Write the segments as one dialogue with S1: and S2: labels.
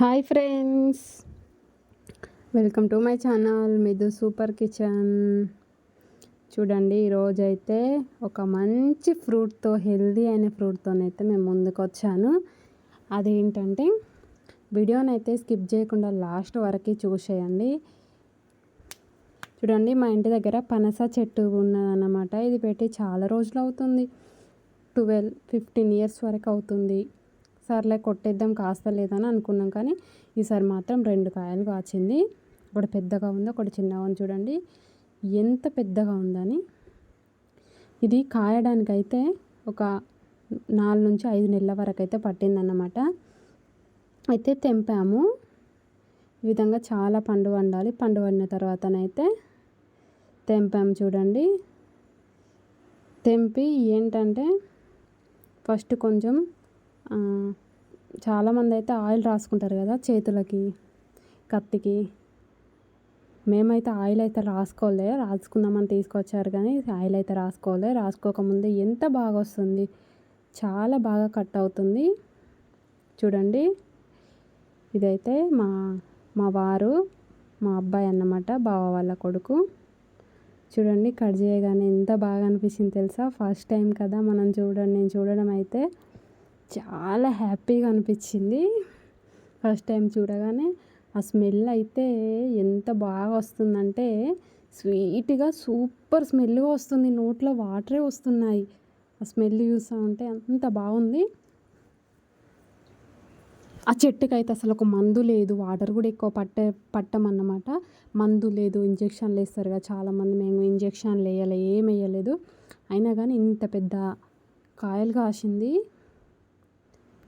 S1: Hi friends. Welcome to my channel Midhu Super Kitchen. చూడండి ఈరోజైతే ఒక మంచి ఫ్రూట్తో హెల్దీ అయిన ఫ్రూట్తోనైతే మేము ముందుకు వచ్చాను అదేంటంటే వీడియోనైతే స్కిప్ చేయకుండా లాస్ట్ వరకు చూసేయండి. చూడండి మా ఇంటి దగ్గర పనస చెట్టు ఉన్నదన్నమాట. ఇది పెట్టి చాలా రోజులు అవుతుంది ట్వెల్వ్ ఫిఫ్టీన్ ఇయర్స్ వరకు అవుతుంది సర్లే కొట్టేద్దాం కాస్త లేదని అనుకున్నాం కానీ ఈసారి మాత్రం రెండు కాయలు కాచింది. ఒకటి పెద్దగా ఉంది ఒకటి చిన్నగా ఉంది చూడండి. ఎంత పెద్దగా ఉందని. ఇది కాయడానికైతే ఒక నాలుగు నుంచి ఐదు నెలల వరకు అయితే పట్టిందన్నమాట. అయితే తెంపాము. ఈ విధంగా చాలా పండు వండాలి. పండు వండిన తర్వాతనైతే తెంపాము చూడండి. తెంపి ఏంటంటే ఫస్ట్ కొంచెం చాలామంది అయితే ఆయిల్ రాసుకుంటారు కదా చేతులకి కత్తికి. మేమైతే ఆయిల్ అయితే రాసుకోలే రాసుకుందామని తీసుకొచ్చారు కానీ ఆయిల్ అయితే రాసుకోలే. రాసుకోకముందే ఎంత బాగా వస్తుంది చాలా బాగా కట్ అవుతుంది. చూడండి ఇదైతే మా మా వారు మా అబ్బాయి అన్నమాట బావ వాళ్ళ కొడుకు. చూడండి కట్ చేయగానే ఎంత బాగా అనిపించింది తెలుసా? ఫస్ట్ టైం కదా మనం చూడండి నేను చూడడం అయితే. చాలా హ్యాపీగా అనిపించింది. ఫస్ట్ టైం చూడగానే ఆ స్మెల్ అయితే ఎంత బాగా వస్తుందంటే స్వీట్గా సూపర్ స్మెల్గా వస్తుంది. నోట్లో వాటరే వస్తున్నాయి. ఆ స్మెల్ చూస్తూ ఉంటే అంత బాగుంది. ఆ చెట్టుకి అయితే అసలు ఒక మందు లేదు. వాటర్ కూడా ఎక్కువ పట్టే పట్టమన్నమాట. మందు లేదు. ఇంజెక్షన్లు వేస్తారు చాలామంది. మేము ఇంజెక్షన్లు వేయలే ఏం వేయలేదు. అయినా కానీ ఇంత పెద్ద కాయలు కాసింది.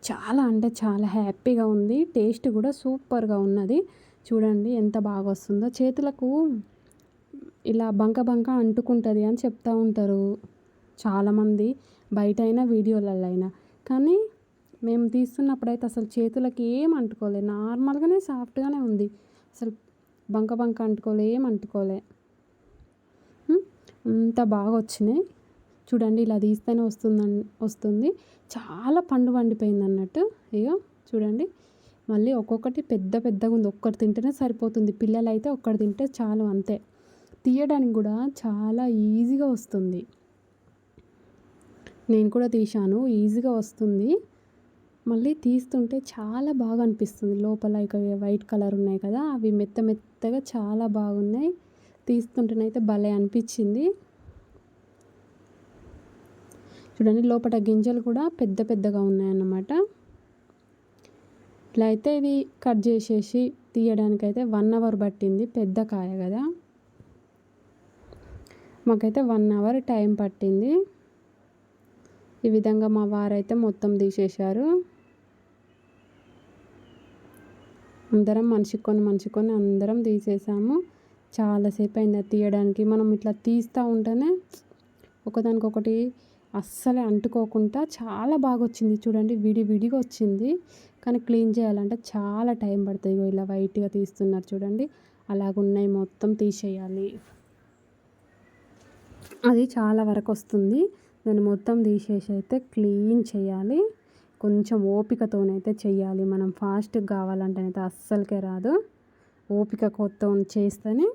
S1: చాలా అంటే చాలా హ్యాపీగా ఉంది. టేస్ట్ కూడా సూపర్గా ఉన్నది. చూడండి ఎంత బాగా వస్తుందో. చేతులకు ఇలా బంక బంక అంటుకుంటుంది అని చెప్తూ ఉంటారు చాలామంది బయట అయినా వీడియోలలో అయినా కానీ మేము తీస్తున్నప్పుడైతే అసలు చేతులకి ఏం అంటుకోలే. నార్మల్గానే సాఫ్ట్గానే ఉంది. అసలు బంక బంక అంటుకోలే ఏం అంటుకోలే. అంత బాగా వచ్చినాయి చూడండి ఇలా తీస్తేనే వస్తుందని వస్తుంది. చాలా పండు పండిపోయింది అన్నట్టు ఇగో చూడండి మళ్ళీ ఒక్కొక్కటి పెద్ద పెద్దగా ఉంది. ఒక్కటి తింటేనే సరిపోతుంది. పిల్లలు అయితే ఒక్కటి తింటే చాలు అంతే. తీయడానికి కూడా చాలా ఈజీగా వస్తుంది. నేను కూడా తీశాను. ఈజీగా వస్తుంది. మళ్ళీ తీస్తుంటే చాలా బాగా అనిపిస్తుంది. లోపల ఇక వైట్ కలర్ ఉన్నాయి కదా అవి మెత్త మెత్తగా చాలా బాగున్నాయి. తీస్తుంటేనైతే భలే అనిపించింది. చూడండి లోపల గింజలు కూడా పెద్ద పెద్దగా ఉన్నాయన్నమాట. ఇట్లా అయితే ఇది కట్ చేసేసి తీయడానికి అయితే వన్ అవర్ పట్టింది పెద్ద కాయ కదా. మాకైతే వన్ అవర్ టైం పట్టింది. ఈ విధంగా మా వారైతే మొత్తం తీసేశారు. అందరం మనిషి కొన్ని మనిషి కొన్ని అందరం తీసేసాము. చాలాసేపు అయింది తీయడానికి. మనం ఇట్లా తీస్తూ ఉంటేనే ఒకదానికొకటి అస్సలే అంటుకోకుండా చాలా బాగా వచ్చింది చూడండి విడి విడిగా వచ్చింది. కానీ క్లీన్ చేయాలంటే చాలా టైం పడుతుంది. ఇలా వైట్గా తీస్తున్నారు చూడండి. అలాగున్నాయి మొత్తం తీసేయాలి. అది చాలా వరకు వస్తుంది. దాన్ని మొత్తం తీసేసి అయితే క్లీన్ చేయాలి. కొంచెం ఓపికతోనైతే చేయాలి. మనం ఫాస్ట్గా కావాలంటేనైతే అస్సలకే రాదు. ఓపిక కొత్త చేస్తేనే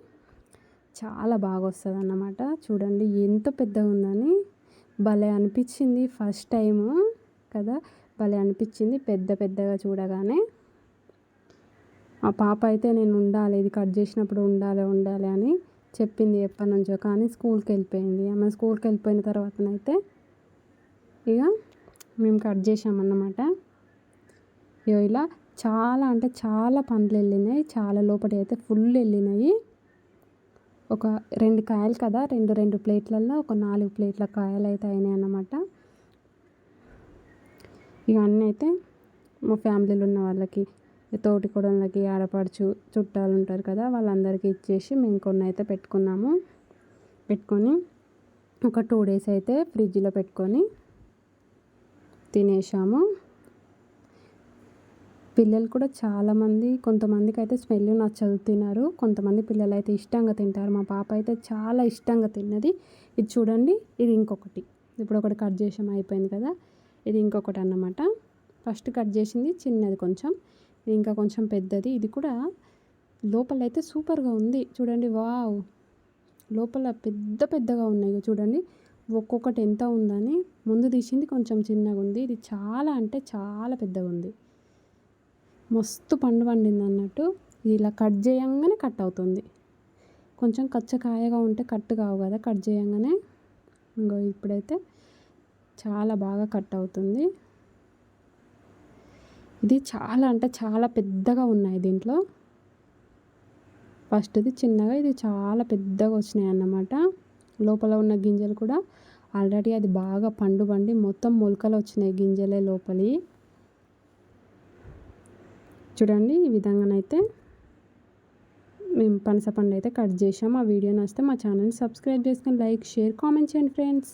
S1: చాలా బాగా వస్తుంది అన్నమాట చూడండి ఎంత పెద్దగా ఉందని భలే అనిపించింది ఫస్ట్ టైము కదా భలే అనిపించింది పెద్ద పెద్దగా చూడగానే. ఆ పాప అయితే నేను ఉండాలి ఇది కట్ చేసినప్పుడు ఉండాలి ఉండాలి అని చెప్పింది ఎప్పటి నుంచో కానీ స్కూల్కి వెళ్ళిపోయింది. ఆమె స్కూల్కి వెళ్ళిపోయిన తర్వాతనైతే ఇక మేము కట్ చేసామన్నమాట ఇక ఇలా చాలా అంటే చాలా పండ్లు వెళ్ళినాయి చాలా లోపలి అయితే ఫుల్ వెళ్ళినాయి. ఒక రెండు కాయలు కదా రెండు రెండు ప్లేట్లలో ఒక నాలుగు ప్లేట్ల కాయలు అయితే అయినాయి అన్నమాట. ఇక అయితే మా ఫ్యామిలీలో ఉన్న వాళ్ళకి తోటి కొడలకి ఆడపడుచు చుట్టాలు ఉంటారు కదా వాళ్ళందరికీ ఇచ్చేసి మేము కొన్ని అయితే పెట్టుకున్నాము. పెట్టుకొని ఒక టూ డేస్ అయితే ఫ్రిడ్జ్లో పెట్టుకొని తినేసాము. పిల్లలు కూడా చాలామంది కొంతమందికి అయితే స్మెల్ నచ్చదు తినరు. కొంతమంది పిల్లలు అయితే ఇష్టంగా తింటారు. మా పాప అయితే చాలా ఇష్టంగా తిన్నది. ఇది చూడండి ఇది ఇంకొకటి. ఇప్పుడు ఒకటి కట్ చేసాం అయిపోయింది కదా? ఇది ఇంకొకటి అన్నమాట. ఫస్ట్ కట్ చేసింది చిన్నది కొంచెం. ఇది ఇంకా కొంచెం పెద్దది. ఇది కూడా లోపల అయితే సూపర్గా ఉంది. చూడండి వావ్! లోపల పెద్ద పెద్దగా ఉన్నాయి. చూడండి ఒక్కొక్కటి ఎంత ఉందని. ముందు తీసింది కొంచెం చిన్నగా ఉంది. ఇది చాలా అంటే చాలా పెద్దగా ఉంది. మస్తు పండు పండింది అన్నట్టు. ఇలా కట్ చేయంగానే కట్ అవుతుంది. కొంచెం కచ్చకాయగా ఉంటే కట్ కావు కదా కట్ చేయంగానే. ఇంకో ఇప్పుడైతే చాలా బాగా కట్ అవుతుంది. ఇది చాలా అంటే చాలా పెద్దగా ఉన్నాయి దీంట్లో. ఫస్ట్ది చిన్నగా ఇది చాలా పెద్దగా వచ్చినాయి అన్నమాట. లోపల ఉన్న గింజలు కూడా ఆల్రెడీ అది బాగా పండు పండి మొత్తం మొలకలు వచ్చినాయి గింజలే లోపలి. చూడండి ఈ విధంగానైతే మేము పనసపండు అయితే కట్ చేసాము ఆ వీడియో నచ్చితే మా ఛానల్ని సబ్స్క్రైబ్ చేసుకొని లైక్ షేర్ కామెంట్ చేయండి ఫ్రెండ్స్.